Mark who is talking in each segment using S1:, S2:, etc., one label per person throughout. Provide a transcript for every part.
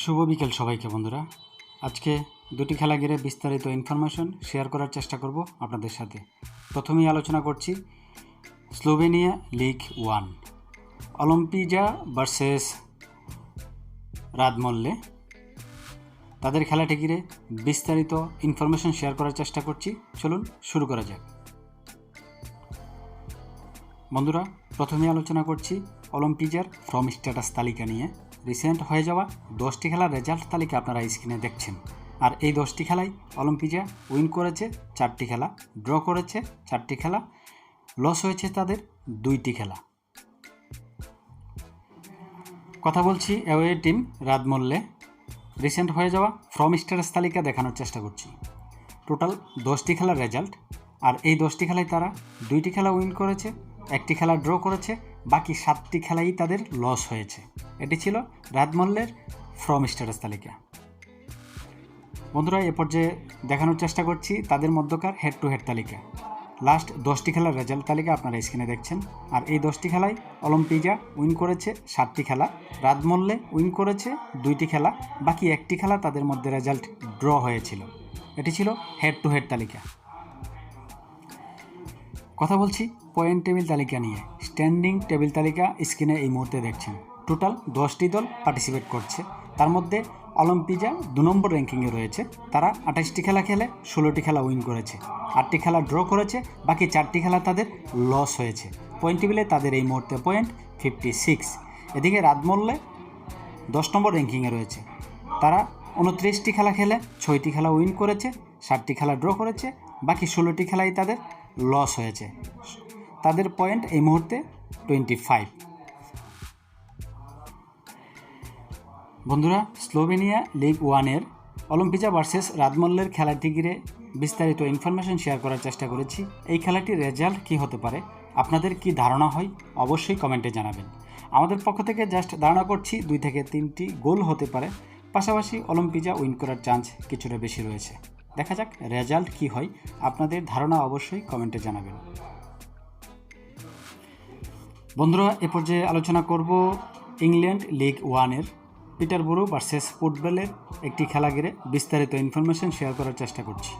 S1: শুভ বিকেল সবাইকে, বন্ধুরা। আজকে দুটি খেলা ঘিরে বিস্তারিত ইনফরমেশন শেয়ার করার চেষ্টা করব আপনাদের সাথে। প্রথমেই আলোচনা করছি Slovenia league one Olimpija versus Radomlje তাদের খেলাটি ঘিরে বিস্তারিত ইনফরমেশন শেয়ার করার চেষ্টা করছি। চলুন শুরু করা যাক। বন্ধুরা প্রথমে আলোচনা করছি অলিম্পিজার ফ্রম স্ট্যাটাস তালিকা নিয়ে। রিসেন্ট হয়ে যাওয়া দশটি খেলার রেজাল্ট তালিকা আপনারা স্ক্রিনে দেখছেন। আর এই দশটি খেলায় অলিম্পিজা উইন করেছে চারটি খেলা ড্র করেছে চারটি খেলা লস হয়েছে তাদের দুইটি খেলা। কথা বলছি অ্যাওয়ে টিম রাতমল্লে রিসেন্ট হয়ে যাওয়া ফ্রম স্ট্যাটাস তালিকা দেখানোর চেষ্টা করছি। টোটাল দশটি খেলার রেজাল্ট আর এই দশটি খেলায় তারা দুইটি খেলা উইন করেছে, একটি খেলা ড্র করেছে বাকি সাতটি খেলাই তাদের লস হয়েছে। এটি ছিল রাজমল্লের ফ্রম স্ট্যাটাস তালিকা। বন্ধুরা, এ পর্যায়ে দেখানোর চেষ্টা করছি তাদের মধ্যকার হেড টু হেড তালিকা। লাস্ট দশটি খেলার রেজাল্ট তালিকা আপনারা স্ক্রিনে দেখছেন। আর এই দশটি খেলায় অলিম্পিকা উইন করেছে সাতটি খেলা রাজমল্লে উইন করেছে দুইটি খেলা, বাকি একটি খেলা তাদের মধ্যে রেজাল্ট ড্র হয়েছিল। এটি ছিল হেড টু হেড তালিকা। কথা বলছি পয়েন্ট টেবিল তালিকা নিয়ে। স্ট্যান্ডিং টেবিল তালিকা স্ক্রিনে এই মুহূর্তে দেখছেন। টোটাল দশটি দল পার্টিসিপেট করছে। তার মধ্যে অলিম্পিজা দু নম্বর র্যাঙ্কিংয়ে রয়েছে। তারা আঠাশটি খেলা খেলে ষোলোটি খেলা উইন করেছে। আটটি খেলা ড্র করেছে, বাকি চারটি খেলা তাদের লস হয়েছে। পয়েন্ট টেবিলে তাদের এই মুহূর্তে পয়েন্ট ফিফটি সিক্স। এদিকে রাতমল্লে দশ নম্বর র্যাঙ্কিংয়ে রয়েছে। তারা উনত্রিশটি খেলা খেলে ছয়টি খেলা উইন করেছে, ষাটটি খেলা ড্র করেছে, বাকি ষোলোটি খেলাই তাদের লস হয়েছে। তাদের পয়েন্ট এই মুহূর্তে টোয়েন্টি ফাইভ বন্ধুরা, স্লোভেনিয়া লিগ ওয়ানের অলিম্পিজা ভার্সেস রাজমল্লের খেলাটি ঘিরে বিস্তারিত ইনফরমেশন শেয়ার করার চেষ্টা করেছি। এই খেলাটির রেজাল্ট কী হতে পারে? আপনাদের কি ধারণা হয়? অবশ্যই কমেন্টে জানাবেন। আমাদের পক্ষ থেকে জাস্ট ধারণা করছি দুই থেকে তিনটি গোল হতে পারে। পাশাপাশি অলিম্পিজা উইন করার চান্স কিছুটা বেশি রয়েছে। দেখা যাক রেজাল্ট কি হয়। আপনাদের ধারণা অবশ্যই কমেন্টে জানাবেন। বন্ধুরা, এ পর্যায়ে আলোচনা করব ইংল্যান্ড লিগ ওয়ানের। পিটারবুরু ভার্সেস ফুটবলের একটি খেলা ঘিরে বিস্তারিত ইনফরমেশন শেয়ার করার চেষ্টা করছি।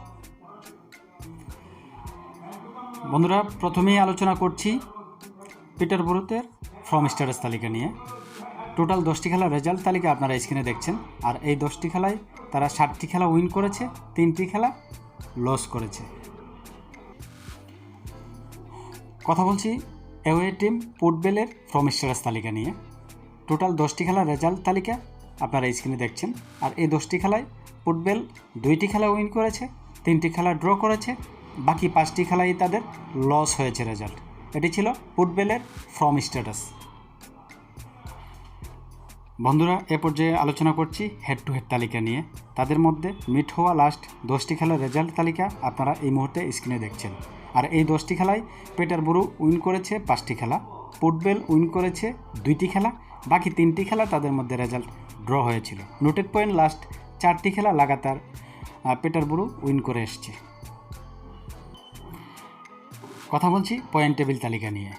S1: বন্ধুরা, প্রথমেই আলোচনা করছি পিটারবুরুতে ফ্রম স্ট্যাটাস তালিকা নিয়ে। টোটাল দশটি খেলার রেজাল্ট তালিকা আপনারা স্ক্রিনে দেখছেন। আর এই দশটি খেলায় তারা ষাটটি খেলা উইন করেছে, তিনটি খেলা লস করেছে। কথা বলছি অ্যাওয়ে টিম ফুটবলের ফ্রম স্ট্যাটাস তালিকা নিয়ে। টোটাল দশটি খেলার রেজাল্ট তালিকা আপনারা স্ক্রিনে দেখছেন। আর এই দশটি খেলায় ফুটবল দুইটি খেলা উইন করেছে, তিনটি খেলা ড্র করেছে, বাকি পাঁচটি খেলাই তাদের লস হয়েছে রেজাল্ট এটি ছিল ফুটবলের ফ্রম স্ট্যাটাস বন্ধুরা, এ পর্যায়ে আলোচনা করছি হেড টু হেড তালিকা নিয়ে। তাদের মধ্যে মিট হওয়া লাস্ট দশটি খেলার রেজাল্ট তালিকা আপনারা এই মুহূর্তে স্ক্রিনে দেখছেন। আর এই দশটি খেলায় পেটারবুরু উইন করেছে পাঁচটি খেলা, ফুটবল উইন করেছে দুইটি খেলা, বাকি তিনটি খেলা তাদের মধ্যে রেজাল্ট ড্র হয়েছিল। নোটেড পয়েন্ট লাস্ট চারটি খেলা লাগাতার পেটার পেটারবুরু উইন করে এসছে। কথা বলছি পয়েন্ট টেবিল তালিকা নিয়ে।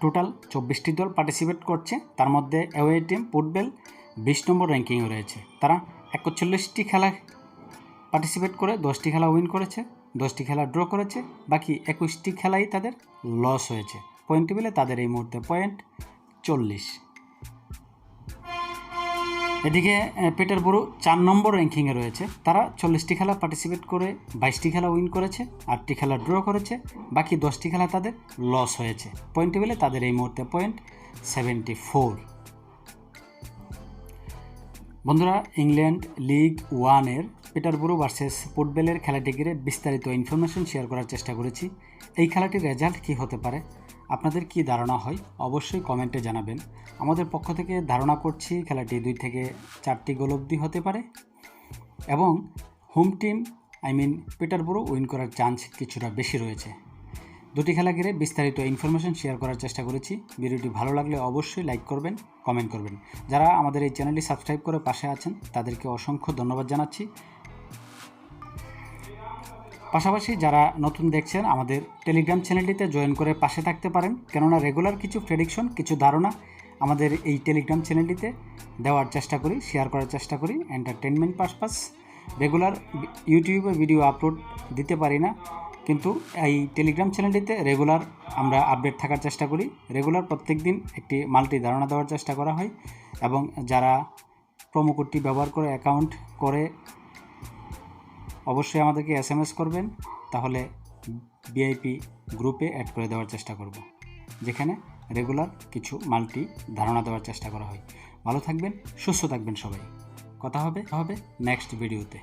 S1: টোটাল চব্বিশটি দল পার্টিসিপেট করছে। তার মধ্যে অ্যাওয়ে টিম ফুটবল বিশ নম্বর র্যাঙ্কিংয়ে রয়েছে। তারা একচল্লিশটি খেলা পার্টিসিপেট করে, দশটি খেলা উইন করেছে, দশটি খেলা ড্র করেছে, বাকি একুশটি খেলাই তাদের লস হয়েছে। পয়েন্ট টেবিলে তাদের এই মুহূর্তে পয়েন্ট চল্লিশ। এদিকে পেটারবুরু চার নম্বর র্যাঙ্কিংয়ে রয়েছে। তারা চল্লিশটি খেলা পার্টিসিপেট করে, বাইশটি খেলা উইন করেছে, আটটি খেলা ড্র করেছে, বাকি দশটি খেলা তাদের লস হয়েছে। পয়েন্ট টেবিলে তাদের এই মুহূর্তে পয়েন্ট সেভেন্টি ফোর বন্ধুরা, ইংল্যান্ড লিগ ওয়ানের পিটারবুরু ভার্সেস ফুটবলের খেলাটি ঘিরে বিস্তারিত ইনফরমেশন শেয়ার করার চেষ্টা করেছি। এই খেলাটির রেজাল্ট কী হতে পারে? আপনাদের কি ধারণা হয়, অবশ্যই কমেন্টে জানাবেন। আমাদের পক্ষ থেকে ধারণা করছি খেলাটি দুই থেকে চারটি গোল অবধি হতে পারে এবং home team, I mean Peterborough, win করার চান্স কিছুটা বেশি রয়েছে। দুটি খেলা ঘিরে বিস্তারিত ইনফরমেশন শেয়ার করার চেষ্টা করেছি। ভিডিওটি ভালো লাগলে অবশ্যই লাইক করবেন, কমেন্ট করবেন। যারা আমাদের এই চ্যানেলটি সাবস্ক্রাইব করে পাশে আছেন, তাদেরকে অসংখ্য ধন্যবাদ জানাচ্ছি। পাশাপাশি যারা নতুন দেখছেন, আমাদের টেলিগ্রাম চ্যানেলটিতে জয়েন করে পাশে থাকতে পারেন। কেননা রেগুলার কিছু প্রেডিকশন কিছু ধারণা আমাদের এই টেলিগ্রাম চ্যানেলটিতে দেওয়ার চেষ্টা করি শেয়ার করার চেষ্টা করি এন্টারটেনমেন্ট পারপাস রেগুলার ইউটিউবে ভিডিও আপলোড দিতে পারি না। কিন্তু এই টেলিগ্রাম চ্যানেলটিতে রেগুলার আমরা আপডেট থাকার চেষ্টা করি। রেগুলার প্রত্যেক দিন একটি মাল্টি ধারণা দেওয়ার চেষ্টা করা হয় এবং যারা প্রোমো কোডটি ব্যবহার করে অ্যাকাউন্ট করে অবশ্যই আমাদেরকে এস এম এস করবেন, তাহলে ভিআইপি গ্রুপে অ্যাড করে দেওয়ার চেষ্টা করব, যেখানে রেগুলার কিছু মাল্টি ধারণা দেওয়ার চেষ্টা করা হয়। ভালো থাকবেন, সুস্থ থাকবেন সবাই। কথা হবে হবে নেক্সট ভিডিওতে